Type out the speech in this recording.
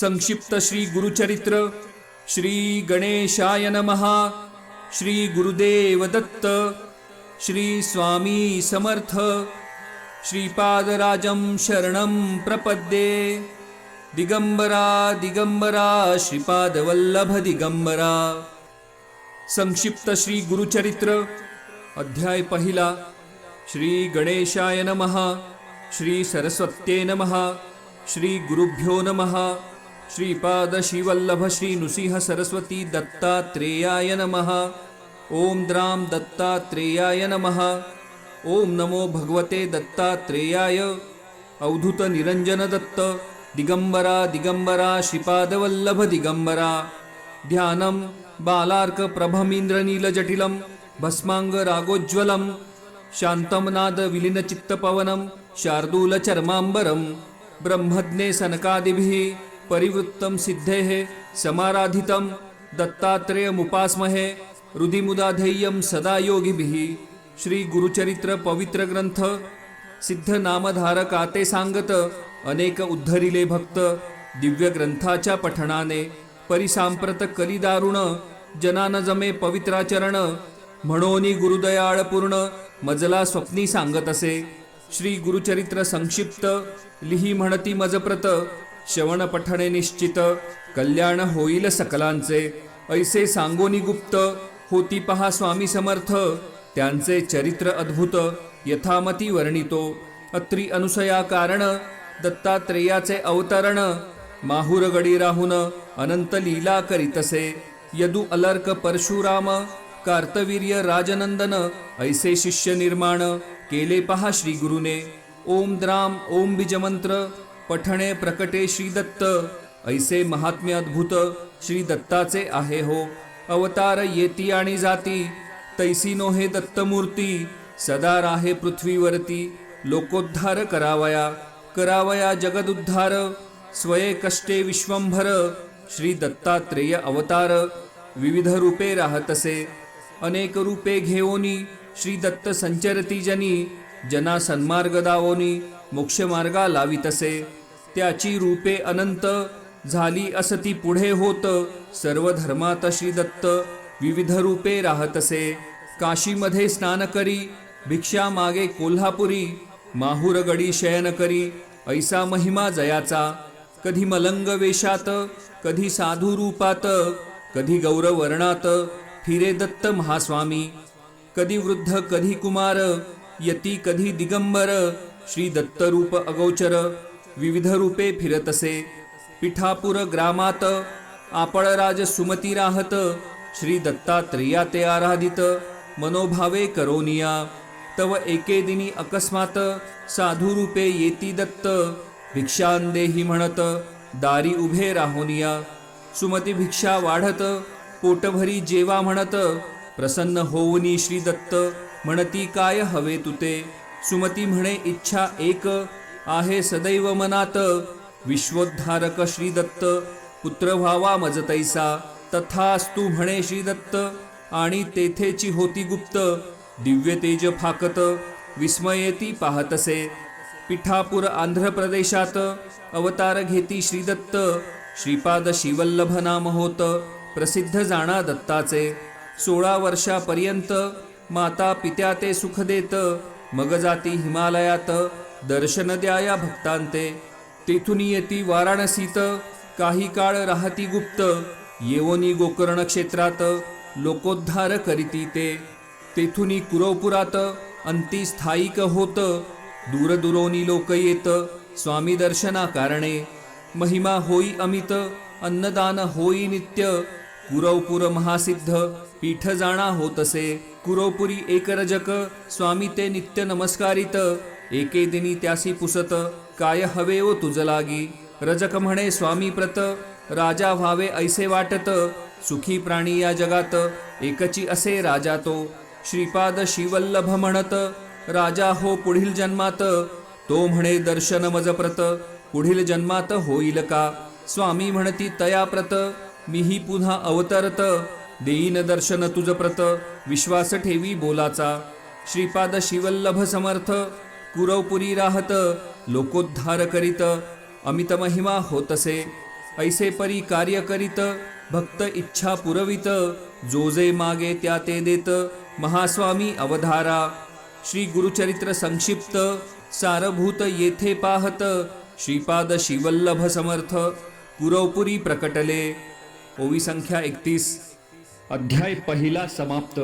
संक्षिप्त श्री गुरुचरित्र श्री गणेशाय नमः श्री गुरुदेव दत्त श्री स्वामी समर्थ श्रीपादराजं शरणं प्रपद्ये दिगंबरा दिगंबरा श्रीपादवल्लभ दिगंबरा। संक्षिप्त श्री गुरुचरित्र अध्याय पहिला श्री गणेशाय नमः श्री सरस्वत्ये नमः श्री गुरुभ्यो नमः। श्रीपाद श्रीवल्लभ श्रीनुसिंहसरस्वती दत्तात्रेयाय नमः। ॐ द्रां दत्तात्रेयाय नमः। ॐ नमो भगवते दत्तात्रेयाय। अवधूतनिरञ्जनदत्त दिगम्बरा दिगम्बरादिगम्बरा श्रीपादवल्लभदिगम्बरा ध्यानं बालार्कप्रभमीन्द्रनीलजटिलं भस्माङ्गरागोज्ज्वलं शान्तं नादविलीनचित्तपवनं शार्दूलचर्माम्बरं ब्रह्मज्ञे सनकादिभिः परिवृत्तं सिद्धेः समाराधितं दत्तात्रेयमुपास्महे रुधिमुदाधेयं सदा योगिभिः श्री गुरुचरित्र पवित्र ग्रंथ सिद्ध सांगत अनेक उद्धरिले भक्त दिव्य ग्रंथाच्या पठणाने परिसांप्रत कलिदारुण जनान जमे पवित्राचरण म्हणोनी गुरुदयाळपूर्ण मजला स्वप्नी सांगत असे श्री गुरुचरित्र संक्षिप्त लिही म्हणती मजप्रत श्रवण पठणे निश्चित कल्याण होईल सकलांचे. ऐसे सांगोनी गुप्त होती पहा स्वामी समर्थ. त्यांचे चरित्र अद्भुत यथामती वर्णितो. अत्री अनुसया कारण दत्तात्रेयाचे अवतरण. माहुरगडी राहून अनंत लीला करीतसे. यदु अलर्क परशुराम कार्तवीर्य राजनंदन. ऐसे शिष्य निर्माण केले पहा श्री गुरुने ओम द्राम ओम बीजमंत्र. पठणे प्रकटे श्री दत्त. ऐसे महात्म्य अद्भुत श्री दत्ताचे आहे हो. अवतार येती आणि जाती. तैसी नो हे दत्तमूर्ती. सदा राहे पृथ्वीवरती. लोकोद्धार करावया. करावया जगदुद्धार. स्वये कष्टे विश्वंभर. श्री दत्तात्रेय अवतार. विविध रूपे राहतसे. अनेक रूपे घेऊनी श्री दत्त संचरती जनी. जना सन्मार्ग दावोनी मोक्षमार्गा लावितसे. त्याची रूपे अनंत झाली असती पुढे होत सर्व धर्मात श्री दत्त विविध रूपे राहतसे. काशीमध्ये स्नान करी भिक्षा मागे कोल्हापुरी माहुरगडी शयन करी ऐसा महिमा जयाचा. कधी मलंग वेशात कधी साधू रूपात कधी गौरवर्णात फिरे दत्त महास्वामी. कधी वृद्ध कधी कुमार यती कधी दिगंबर श्री दत्तरूप अगोचर. विविध रूपे फिरतसे. पिठापूर ग्रामात आपळराज सुमती राहत. श्री दत्तात्रेया ते आराधित. मनोभावे करोनिया. तव एके दिनी अकस्मात साधू रूपे येती दत्त. भिक्षांदेही म्हणत दारी उभे राहोनिया. सुमती भिक्षा वाढत पोटभरी जेवा म्हणत प्रसन्न होऊनी श्री दत्त म्हणती काय हवे तुते? सुमती म्हणे इच्छा एक आहे सदैव मनात. विश्वोद्धारक श्री दत्त पुत्र व्हावा मज तैसा तथास्तु म्हणे श्री दत्त आणि तेथेची होती गुप्त दिव्य तेज फाकत विस्मयेती पाहतसे. पिठापूर आंध्र प्रदेशात अवतार घेती श्रीदत्त. श्रीपाद शिवल्लभ नाम होत प्रसिद्ध जाणा दत्ताचे. सोळा वर्षापर्यंत माता पित्या ते सुख देत मग जाती हिमालयात. दर्शन द्याया भक्तांते तेथून येती वाराणसीत काही काळ राहती गुप्त येवोनी गोकर्ण क्षेत्रात लोकोद्धार करीती ते. तेथुनी कुरवपुरात अंती स्थायिक होत दूरदुरोनी लोक येत स्वामी दर्शना कारणे महिमा होई अमित अन्नदान होई नित्य कुरवपुर महासिद्ध पीठ जाणा होतसे. कुरवपुरी एकरजक स्वामी ते नित्य नमस्कारित एके दिनी त्यासी पुसत काय हवे ओ तुझ लागी? रजक म्हणे स्वामी प्रत राजा व्हावे ऐसे वाटत सुखी प्राणी या जगात एकची असे राजा तो. श्रीपाद शिवल्लभ म्हणत राजा हो पुढील जन्मात. तो म्हणे दर्शन मजप्रत पुढील जन्मात होईल का? स्वामी म्हणती तयाप्रत मीही पुन्हा अवतरत देईन दर्शन तुझ प्रत विश्वास ठेवी बोलाचा. श्रीपाद शिवल्लभ समर्थ पुरवपुरी राहत लोकोद्धार करीत अमित महिमा होतसे. ऐसे परी कार्य करीत भक्त इच्छा पुरवित जो जे मागे त्या ते देत महास्वामी अवधारा. श्री गुरुचरित्र संक्षिप्त सारभूत येथे पाहत श्रीपाद शिवल्लभ समर्थ पुरवपुरी प्रकटले. ओवी संख्या एकतीस. अध्याय पहिला समाप्त.